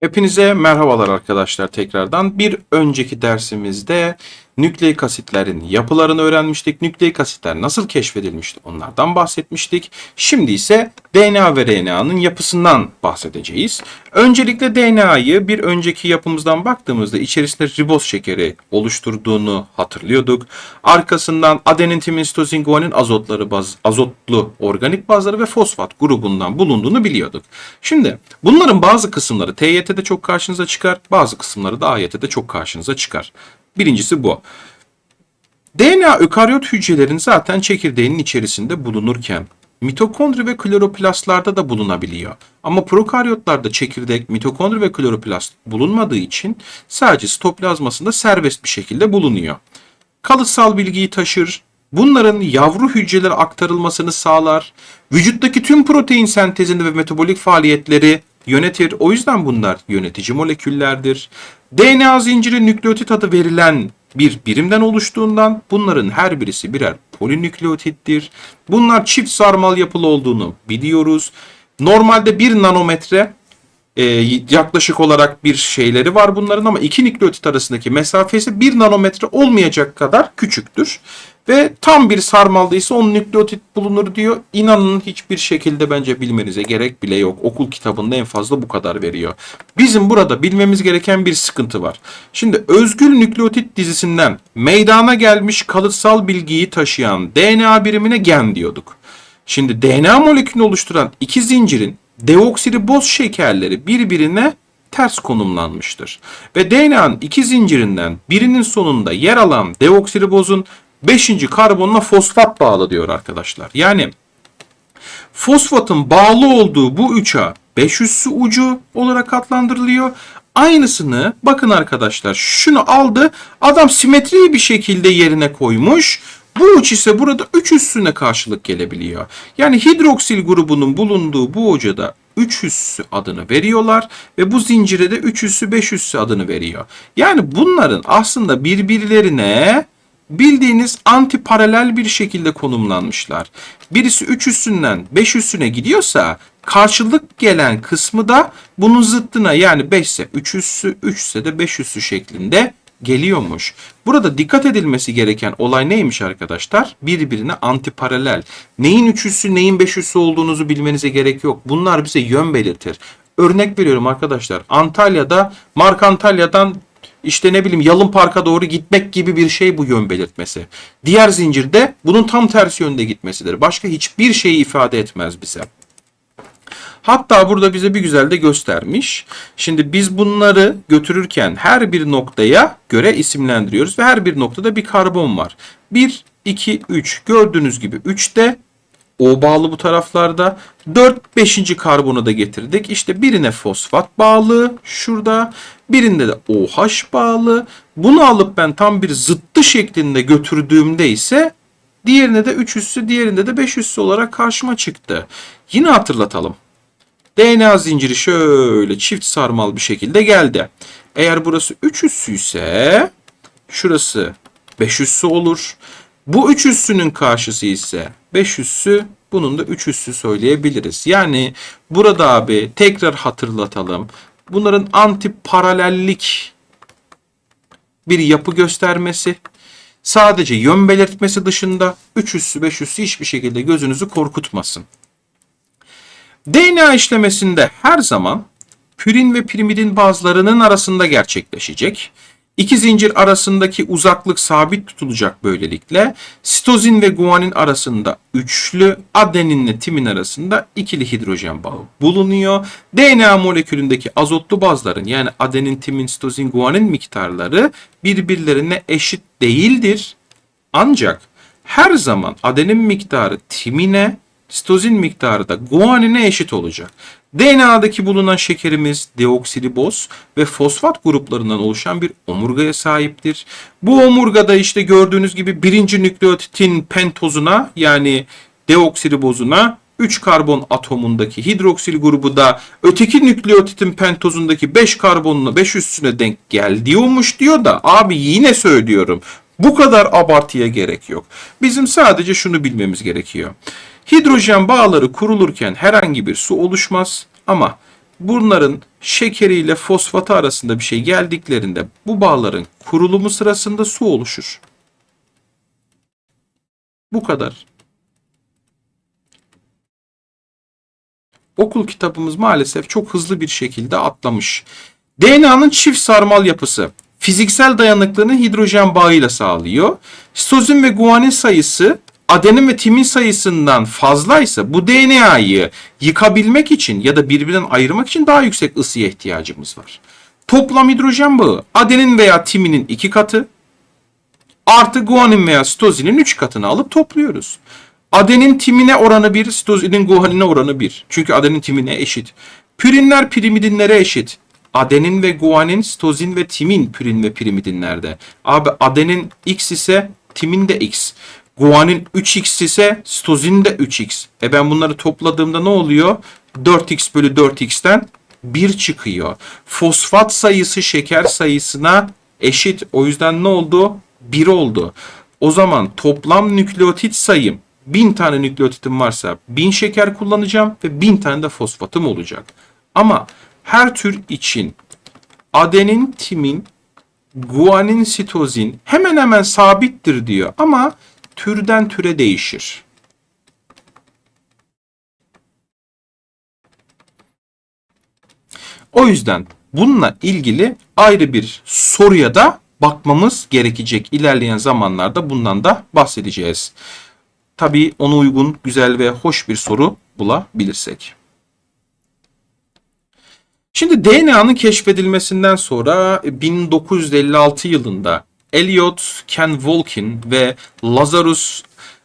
Hepinize merhabalar arkadaşlar tekrardan. Bir önceki dersimizde nükleik asitlerin yapılarını öğrenmiştik. Nükleik asitler nasıl keşfedilmişti onlardan bahsetmiştik. Şimdi ise DNA ve RNA'nın yapısından bahsedeceğiz. Öncelikle DNA'yı bir önceki yapımızdan baktığımızda içerisinde riboz şekeri oluşturduğunu hatırlıyorduk. Arkasından adenin, timin, sitozin, guanin azotları baz, azotlu organik bazları ve fosfat grubundan bulunduğunu biliyorduk. Şimdi bunların bazı kısımları TYT'de çok karşınıza çıkar, bazı kısımları da AYT'de çok karşınıza çıkar. Birincisi bu. DNA ökaryot hücrelerin zaten çekirdeğinin içerisinde bulunurken mitokondri ve kloroplastlarda da bulunabiliyor. Ama prokaryotlarda çekirdek, mitokondri ve kloroplast bulunmadığı için sadece sitoplazmasında serbest bir şekilde bulunuyor. Kalıtsal bilgiyi taşır, bunların yavru hücrelere aktarılmasını sağlar, vücuttaki tüm protein sentezini ve metabolik faaliyetleri yönetir. O yüzden bunlar yönetici moleküllerdir. DNA zinciri nükleotit adı verilen bir birimden oluştuğundan bunların her birisi birer polinükleotittir. Bunlar çift sarmal yapılı olduğunu biliyoruz. Normalde 1 nanometre e, yaklaşık olarak bir şeyleri var bunların ama iki nükleotit arasındaki mesafesi 1 nanometre olmayacak kadar küçüktür. Ve tam bir sarmalda ise 10 nükleotit bulunur diyor. İnanın hiçbir şekilde bence bilmenize gerek bile yok. Okul kitabında en fazla bu kadar veriyor. Bizim burada bilmemiz gereken bir sıkıntı var. Şimdi özgül nükleotit dizisinden meydana gelmiş kalıtsal bilgiyi taşıyan DNA birimine gen diyorduk. Şimdi DNA molekülünü oluşturan iki zincirin deoksiriboz şekerleri birbirine ters konumlanmıştır. Ve DNA'nın iki zincirinden birinin sonunda yer alan deoksiribozun 5. karbonuna fosfat bağlı diyor arkadaşlar. Yani fosfatın bağlı olduğu bu uça 5 üssü ucu olarak adlandırılıyor. Aynısını bakın arkadaşlar şunu aldı adam simetriyi bir şekilde yerine koymuş. Bu uç ise burada 3 üssüne karşılık gelebiliyor. Yani hidroksil grubunun bulunduğu bu hocada 3 üssü adını veriyorlar ve bu zincire de 3 üssü 5 üssü adını veriyor. Yani bunların aslında birbirlerine bildiğiniz anti paralel bir şekilde konumlanmışlar. Birisi 3 üssünden 5 üssüne gidiyorsa karşılık gelen kısmı da bunun zıttına yani 5 ise 3 üssü 3 ise de 5 üssü şeklinde geliyormuş. Burada dikkat edilmesi gereken olay neymiş arkadaşlar? Birbirine anti paralel. Neyin 3 üssü neyin 5 üssü olduğunuzu bilmenize gerek yok. Bunlar bize yön belirtir. Örnek veriyorum arkadaşlar. Antalya'da Mark Antalya'dan işte ne bileyim Yalın Park'a doğru gitmek gibi bir şey bu yön belirtmesi. Diğer zincirde bunun tam tersi yönde gitmesidir. Başka hiçbir şeyi ifade etmez bize. Hatta burada bize bir güzel de göstermiş. Şimdi biz bunları götürürken her bir noktaya göre isimlendiriyoruz ve her bir noktada bir karbon var. 1, 2, 3 gördüğünüz gibi 3'te O bağlı bu taraflarda. 4, 5. karbonu da getirdik. İşte birine fosfat bağlı şurada. Birinde de OH bağlı. Bunu alıp ben tam bir zıttı şeklinde götürdüğümde ise diğerine de 3 üssü diğerinde de 5 üssü olarak karşıma çıktı. Yine hatırlatalım. DNA zinciri şöyle çift sarmal bir şekilde geldi. Eğer burası 3 üssü ise şurası 5 üssü olur. Bu 3 üssünün karşısı ise 5 üssü bunun da 3 üssü söyleyebiliriz. Yani burada abi tekrar hatırlatalım. Bunların anti paralellik bir yapı göstermesi sadece yön belirtmesi dışında 3 üssü 5 üssü hiçbir şekilde gözünüzü korkutmasın. DNA işlemesinde her zaman pürin ve pirimidin bazlarının arasında gerçekleşecek. İki zincir arasındaki uzaklık sabit tutulacak böylelikle. Sitozin ve guanin arasında üçlü, adeninle timin arasında ikili hidrojen bağı bulunuyor. DNA molekülündeki azotlu bazların yani adenin, timin, sitozin, guanin miktarları birbirlerine eşit değildir. Ancak her zaman adenin miktarı timine, sitozin miktarı da guanine eşit olacak. DNA'daki bulunan şekerimiz deoksiriboz ve fosfat gruplarından oluşan bir omurgaya sahiptir. Bu omurgada işte gördüğünüz gibi birinci nükleotitin pentozuna yani deoksiribozuna 3 karbon atomundaki hidroksil grubu da öteki nükleotitin pentozundaki 5 karbonuna 5 üstüne denk gel diyormuş diyor da abi yine söylüyorum bu kadar abartıya gerek yok. Bizim sadece şunu bilmemiz gerekiyor. Hidrojen bağları kurulurken herhangi bir su oluşmaz ama bunların şekeriyle fosfatı arasında bir şey geldiklerinde bu bağların kurulumu sırasında su oluşur. Bu kadar. Okul kitabımız maalesef çok hızlı bir şekilde atlamış. DNA'nın çift sarmal yapısı fiziksel dayanıklılığını hidrojen bağıyla sağlıyor. Sitozin ve guanin sayısı adenin ve timin sayısından fazlaysa bu DNA'yı yıkabilmek için ya da birbirinden ayırmak için daha yüksek ısıya ihtiyacımız var. Toplam hidrojen bağı adenin veya timinin iki katı artı guanin veya sitozinin üç katını alıp topluyoruz. Adenin timine oranı 1, sitozinin guanine oranı 1. Çünkü adenin timine eşit. Pürinler pirimidinlere eşit. Adenin ve guanin, sitozin ve timin pürin ve pirimidinlerde. Abi adenin x ise timin de x. Guanin 3x ise sitozin de 3x. E ben bunları topladığımda ne oluyor? 4x bölü 4x'ten 1 çıkıyor. Fosfat sayısı şeker sayısına eşit. O yüzden ne oldu? 1 oldu. O zaman toplam nükleotit sayım 1000 tane nükleotitim varsa 1000 şeker kullanacağım ve 1000 tane de fosfatım olacak. Ama her tür için adenin, timin, guanin, sitozin hemen hemen sabittir diyor ama türden türe değişir. O yüzden bununla ilgili ayrı bir soruya da bakmamız gerekecek. İlerleyen zamanlarda bundan da bahsedeceğiz. Tabii ona uygun, güzel ve hoş bir soru bulabilirsek. Şimdi DNA'nın keşfedilmesinden sonra 1956 yılında Elliot Ken Volkin ve Lazarus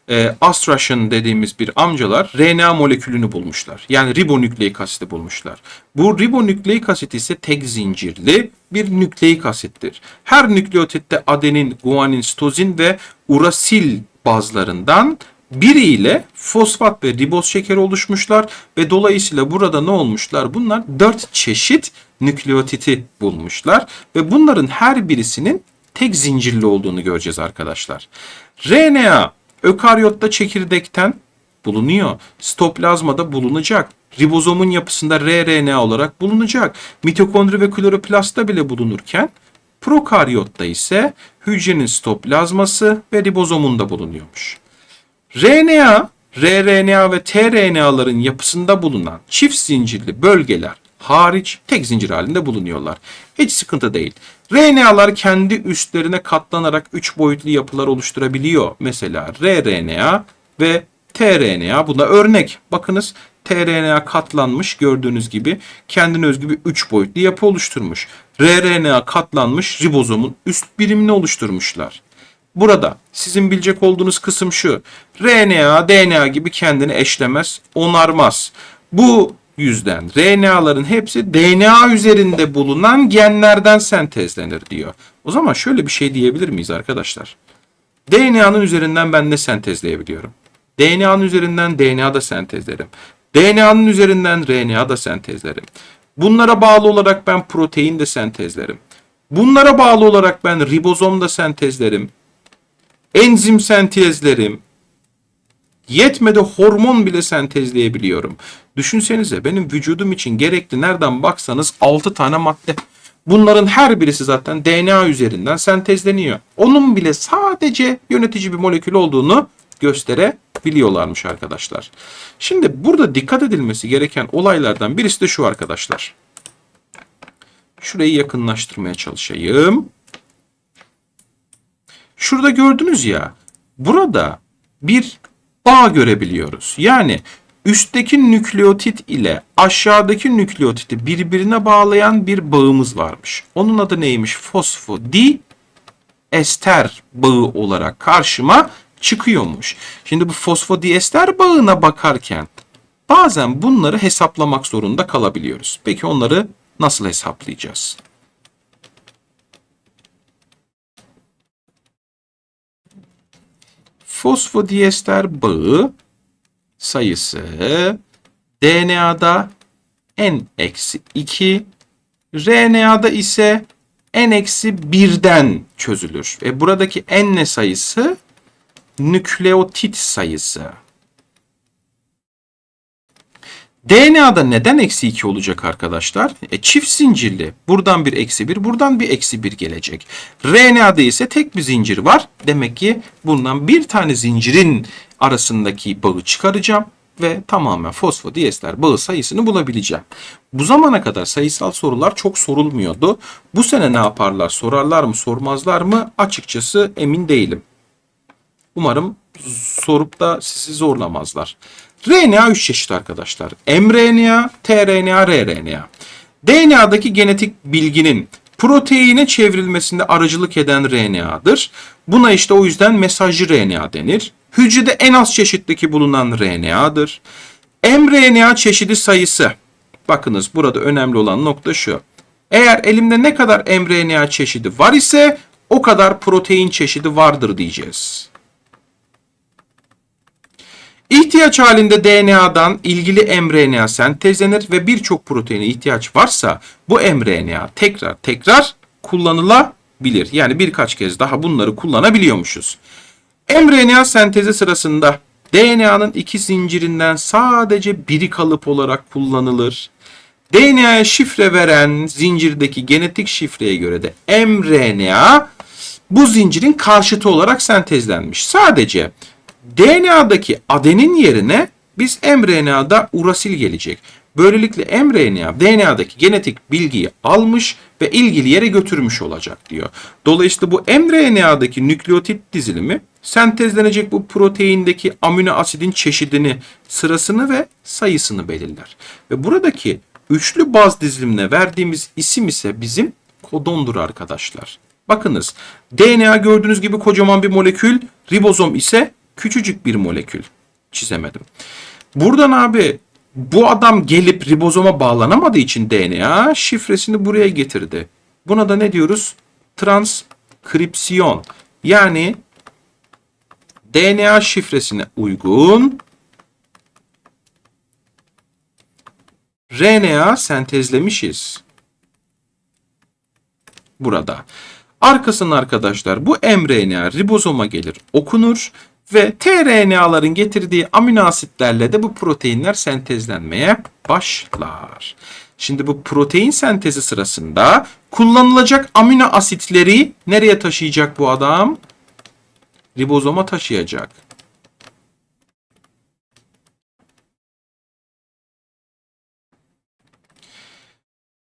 e, Astrachan dediğimiz bir amcalar RNA molekülünü bulmuşlar. Yani ribonükleik asiti bulmuşlar. Bu ribonükleik asit ise tek zincirli bir nükleik asittir. Her nükleotitte adenin, guanin, sitozin ve urasil bazlarından biriyle fosfat ve riboz şekeri oluşmuşlar ve dolayısıyla burada ne olmuşlar? Bunlar dört çeşit nükleotiti bulmuşlar ve bunların her birisinin tek zincirli olduğunu göreceğiz arkadaşlar. RNA ökaryotta çekirdekten bulunuyor. Stoplazmada bulunacak. Ribozomun yapısında rRNA olarak bulunacak. Mitokondri ve kloroplastta bile bulunurken prokaryotta ise hücrenin stoplazması ve ribozomunda bulunuyormuş. RNA, rRNA ve tRNA'ların yapısında bulunan çift zincirli bölgeler hariç tek zincir halinde bulunuyorlar. Hiç sıkıntı değil. RNA'lar kendi üstlerine katlanarak 3 boyutlu yapılar oluşturabiliyor. Mesela rRNA ve tRNA buna örnek. Bakınız tRNA katlanmış gördüğünüz gibi kendine özgü bir 3 boyutlu yapı oluşturmuş. rRNA katlanmış ribozomun üst birimini oluşturmuşlar. Burada sizin bilecek olduğunuz kısım şu. RNA, DNA gibi kendini eşlemez, onarmaz. Bu yüzden RNA'ların hepsi DNA üzerinde bulunan genlerden sentezlenir diyor. O zaman şöyle bir şey diyebilir miyiz arkadaşlar? DNA'nın üzerinden ben ne sentezleyebiliyorum? DNA'nın üzerinden DNA da sentezlerim. DNA'nın üzerinden RNA da sentezlerim. Bunlara bağlı olarak ben protein de sentezlerim. Bunlara bağlı olarak ben ribozom da sentezlerim enzim sentezlerim, yetmedi hormon bile sentezleyebiliyorum. Düşünsenize benim vücudum için gerekli nereden baksanız 6 tane madde. Bunların her birisi zaten DNA üzerinden sentezleniyor. Onun bile sadece yönetici bir molekül olduğunu gösterebiliyorlarmış arkadaşlar. Şimdi burada dikkat edilmesi gereken olaylardan birisi de şu arkadaşlar. Şurayı yakınlaştırmaya çalışayım. Şurada gördünüz ya. Burada bir bağ görebiliyoruz. Yani üstteki nükleotit ile aşağıdaki nükleotiti birbirine bağlayan bir bağımız varmış. Onun adı neymiş? Fosfodi ester bağı olarak karşıma çıkıyormuş. Şimdi bu fosfodiester bağına bakarken bazen bunları hesaplamak zorunda kalabiliyoruz. Peki onları nasıl hesaplayacağız? Fosfodiester bağı sayısı DNA'da n-2, RNA'da ise n-1'den çözülür. E buradaki n sayısı nükleotit sayısı. DNA'da neden eksi 2 olacak arkadaşlar? E, çift zincirli. Buradan bir eksi 1, buradan bir eksi 1 gelecek. RNA'da ise tek bir zincir var. Demek ki bundan bir tane zincirin arasındaki bağı çıkaracağım ve tamamen fosfodiester bağı sayısını bulabileceğim. Bu zamana kadar sayısal sorular çok sorulmuyordu. Bu sene ne yaparlar? Sorarlar mı, sormazlar mı? Açıkçası emin değilim. Umarım sorup da sizi zorlamazlar. RNA 3 çeşit arkadaşlar. mRNA, tRNA, rRNA. DNA'daki genetik bilginin proteine çevrilmesinde aracılık eden RNA'dır. Buna işte o yüzden mesajcı RNA denir. Hücrede en az çeşitteki bulunan RNA'dır. mRNA çeşidi sayısı. Bakınız burada önemli olan nokta şu. Eğer elimde ne kadar mRNA çeşidi var ise o kadar protein çeşidi vardır diyeceğiz. İhtiyaç halinde DNA'dan ilgili mRNA sentezlenir ve birçok proteine ihtiyaç varsa bu mRNA tekrar tekrar kullanılabilir. Yani birkaç kez daha bunları kullanabiliyormuşuz. mRNA sentezi sırasında DNA'nın iki zincirinden sadece biri kalıp olarak kullanılır. DNA'ya şifre veren zincirdeki genetik şifreye göre de mRNA bu zincirin karşıtı olarak sentezlenmiş. Sadece DNA'daki adenin yerine biz mRNA'da urasil gelecek. Böylelikle mRNA DNA'daki genetik bilgiyi almış ve ilgili yere götürmüş olacak diyor. Dolayısıyla bu mRNA'daki nükleotit dizilimi sentezlenecek bu proteindeki amino asidin çeşidini, sırasını ve sayısını belirler. Ve buradaki üçlü baz dizilimine verdiğimiz isim ise bizim kodondur arkadaşlar. Bakınız DNA gördüğünüz gibi kocaman bir molekül, ribozom ise küçücük bir molekül. Çizemedim. Buradan abi bu adam gelip ribozoma bağlanamadığı için DNA şifresini buraya getirdi. Buna da ne diyoruz? Transkripsiyon. Yani DNA şifresine uygun RNA sentezlemişiz. Burada. Arkasından arkadaşlar bu mRNA ribozoma gelir, okunur ve tRNA'ların getirdiği amino asitlerle de bu proteinler sentezlenmeye başlar. Şimdi bu protein sentezi sırasında kullanılacak amino asitleri nereye taşıyacak bu adam? Ribozoma taşıyacak.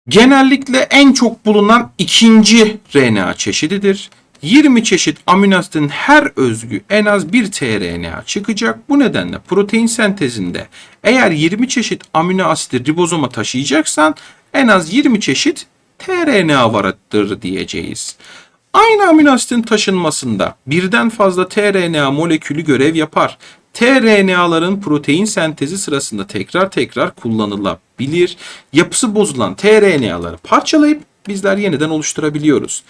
Genellikle en çok bulunan ikinci RNA çeşididir. 20 çeşit amino her özgü en az bir tRNA çıkacak. Bu nedenle protein sentezinde eğer 20 çeşit amino asiti ribozoma taşıyacaksan en az 20 çeşit tRNA vardır diyeceğiz. Aynı amino taşınmasında birden fazla tRNA molekülü görev yapar. tRNA'ların protein sentezi sırasında tekrar tekrar kullanılabilir. Yapısı bozulan tRNA'ları parçalayıp bizler yeniden oluşturabiliyoruz.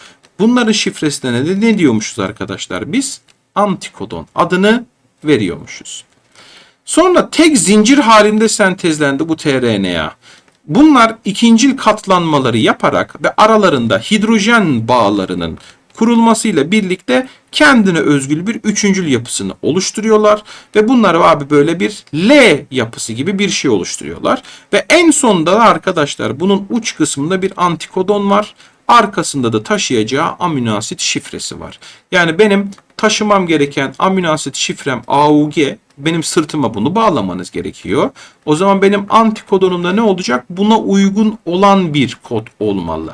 Bunların şifresine de ne diyormuşuz arkadaşlar? Biz antikodon adını veriyormuşuz. Sonra tek zincir halinde sentezlendi bu tRNA. Bunlar ikincil katlanmaları yaparak ve aralarında hidrojen bağlarının kurulmasıyla birlikte kendine özgül bir üçüncül yapısını oluşturuyorlar ve bunlar abi böyle bir L yapısı gibi bir şey oluşturuyorlar ve en sonunda da arkadaşlar bunun uç kısmında bir antikodon var. Arkasında da taşıyacağı amino asit şifresi var. Yani benim taşımam gereken amino asit şifrem AUG benim sırtıma bunu bağlamanız gerekiyor. O zaman benim antikodonumda ne olacak? Buna uygun olan bir kod olmalı.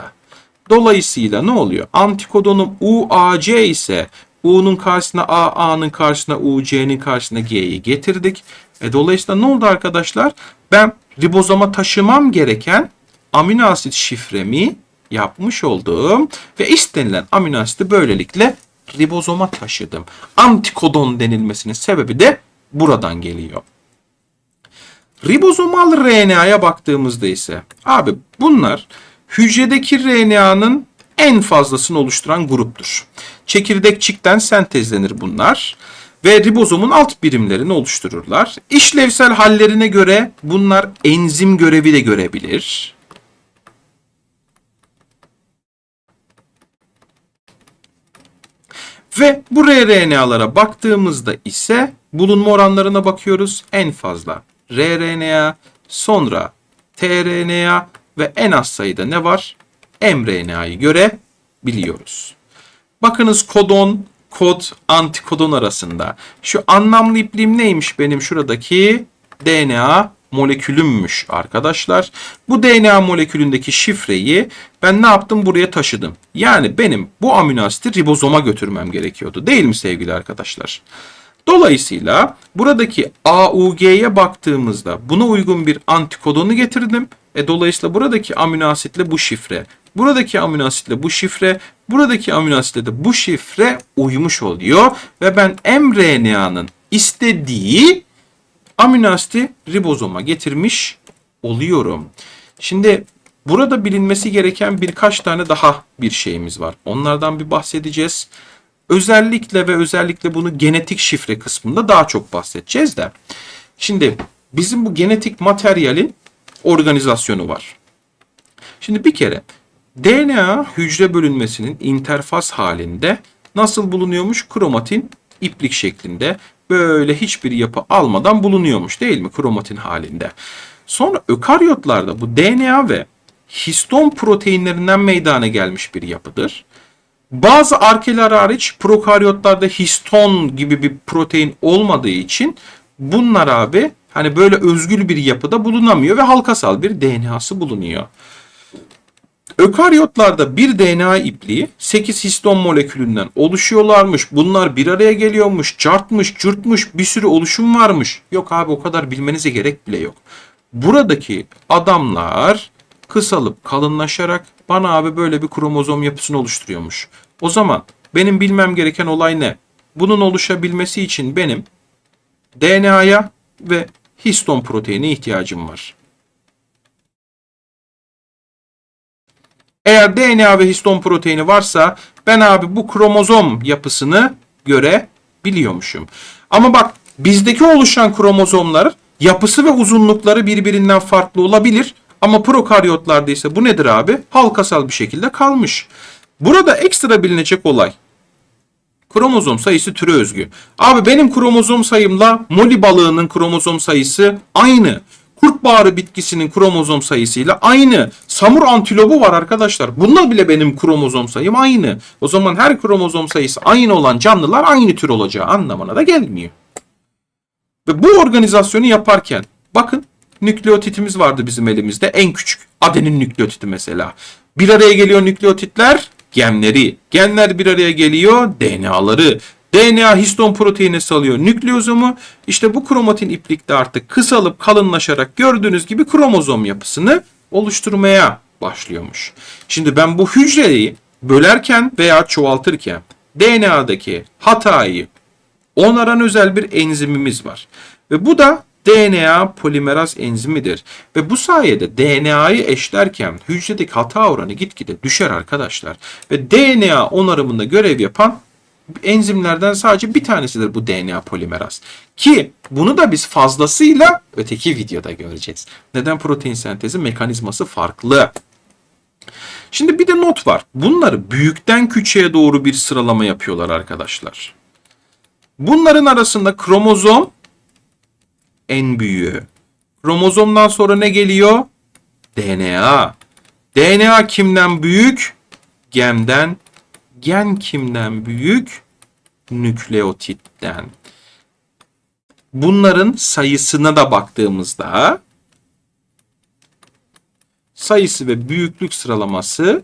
Dolayısıyla ne oluyor? Antikodonum UAC ise U'nun karşısına A, A'nın karşısına U, C'nin karşısına G'yi getirdik. E, dolayısıyla ne oldu arkadaşlar? Ben ribozoma taşımam gereken amino asit şifremi yapmış olduğum ve istenilen amino asiti böylelikle ribozoma taşıdım. Antikodon denilmesinin sebebi de buradan geliyor. Ribozomal RNA'ya baktığımızda ise abi bunlar hücredeki RNA'nın en fazlasını oluşturan gruptur. Çekirdekçikten sentezlenir bunlar ve ribozomun alt birimlerini oluştururlar. İşlevsel hallerine göre bunlar enzim görevi de görebilir. Ve bu rRNA'lara baktığımızda ise bulunma oranlarına bakıyoruz. En fazla rRNA sonra tRNA ve en az sayıda ne var? mRNA'yı görebiliyoruz. Bakınız kodon, kod, antikodon arasında. Şu anlamlı ipliğim neymiş benim şuradaki? DNA molekülümmüş arkadaşlar. Bu DNA molekülündeki şifreyi ben ne yaptım? Buraya taşıdım. Yani benim bu amino asiti ribozoma götürmem gerekiyordu. Değil mi sevgili arkadaşlar? Dolayısıyla buradaki AUG'ye baktığımızda buna uygun bir antikodonu getirdim. E, dolayısıyla buradaki amino asitle bu şifre, buradaki amino asitle bu şifre, buradaki amino asitle de bu şifre uymuş oluyor. Ve ben mRNA'nın istediği amino asiti ribozoma getirmiş oluyorum. Şimdi burada bilinmesi gereken birkaç tane daha bir şeyimiz var. Onlardan bir bahsedeceğiz. Özellikle ve özellikle bunu genetik şifre kısmında daha çok bahsedeceğiz de. Şimdi bizim bu genetik materyalin organizasyonu var. Şimdi bir kere DNA hücre bölünmesinin interfaz halinde nasıl bulunuyormuş? Kromatin iplik şeklinde böyle hiçbir yapı almadan bulunuyormuş değil mi kromatin halinde. Sonra ökaryotlarda bu DNA ve histon proteinlerinden meydana gelmiş bir yapıdır. Bazı arkeler hariç prokaryotlarda histon gibi bir protein olmadığı için bunlar abi hani böyle özgül bir yapıda bulunamıyor ve halkasal bir DNA'sı bulunuyor. Ökaryotlarda bir DNA ipliği 8 histon molekülünden oluşuyorlarmış. Bunlar bir araya geliyormuş, çarpmış, cürtmüş, bir sürü oluşum varmış. Yok abi o kadar bilmenize gerek bile yok. Buradaki adamlar kısalıp kalınlaşarak bana abi böyle bir kromozom yapısını oluşturuyormuş. O zaman benim bilmem gereken olay ne? Bunun oluşabilmesi için benim DNA'ya ve histon proteine ihtiyacım var. Eğer DNA ve histon proteini varsa ben abi bu kromozom yapısını görebiliyormuşum. Ama bak bizdeki oluşan kromozomlar yapısı ve uzunlukları birbirinden farklı olabilir. Ama prokaryotlarda ise bu nedir abi? Halkasal bir şekilde kalmış. Burada ekstra bilinecek olay. Kromozom sayısı türe özgü. Abi benim kromozom sayımla moli balığının kromozom sayısı aynı. Kurtbağrı bitkisinin kromozom sayısıyla aynı. Samur antilobu var arkadaşlar. Bununla bile benim kromozom sayım aynı. O zaman her kromozom sayısı aynı olan canlılar aynı tür olacağı anlamına da gelmiyor. Ve bu organizasyonu yaparken bakın nükleotitimiz vardı bizim elimizde. En küçük adenin nükleotiti mesela. Bir araya geliyor nükleotitler genleri. Genler bir araya geliyor DNA'ları. DNA histon proteini salıyor nükleozomu. İşte bu kromatin iplikte artık kısalıp kalınlaşarak gördüğünüz gibi kromozom yapısını oluşturmaya başlıyormuş. Şimdi ben bu hücreyi bölerken veya çoğaltırken DNA'daki hatayı onaran özel bir enzimimiz var. Ve bu da DNA polimeraz enzimidir. Ve bu sayede DNA'yı eşlerken hücredeki hata oranı gitgide düşer arkadaşlar. Ve DNA onarımında görev yapan enzimlerden sadece bir tanesidir bu DNA polimeraz. Ki bunu da biz fazlasıyla öteki videoda göreceğiz. Neden protein sentezi mekanizması farklı? Şimdi bir de not var. Bunları büyükten küçüğe doğru bir sıralama yapıyorlar arkadaşlar. Bunların arasında kromozom en büyüğü. Kromozomdan sonra ne geliyor? DNA. DNA kimden büyük? Gemden. Gen kimden büyük? Nükleotitten. Bunların sayısına da baktığımızda sayısı ve büyüklük sıralaması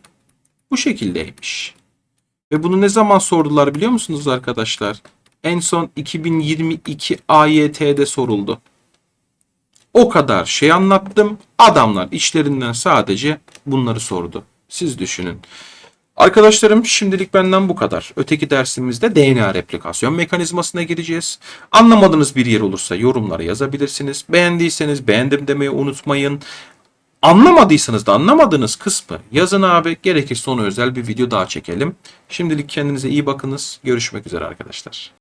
bu şekildeymiş. Ve bunu ne zaman sordular biliyor musunuz arkadaşlar? En son 2022 AYT'de soruldu. O kadar şey anlattım. Adamlar içlerinden sadece bunları sordu. Siz düşünün. Arkadaşlarım şimdilik benden bu kadar. Öteki dersimizde DNA replikasyon mekanizmasına gireceğiz. Anlamadığınız bir yer olursa yorumlara yazabilirsiniz. Beğendiyseniz beğendim demeyi unutmayın. Anlamadıysanız da anlamadığınız kısmı yazın abi. Gerekirse ona özel bir video daha çekelim. Şimdilik kendinize iyi bakınız. Görüşmek üzere arkadaşlar.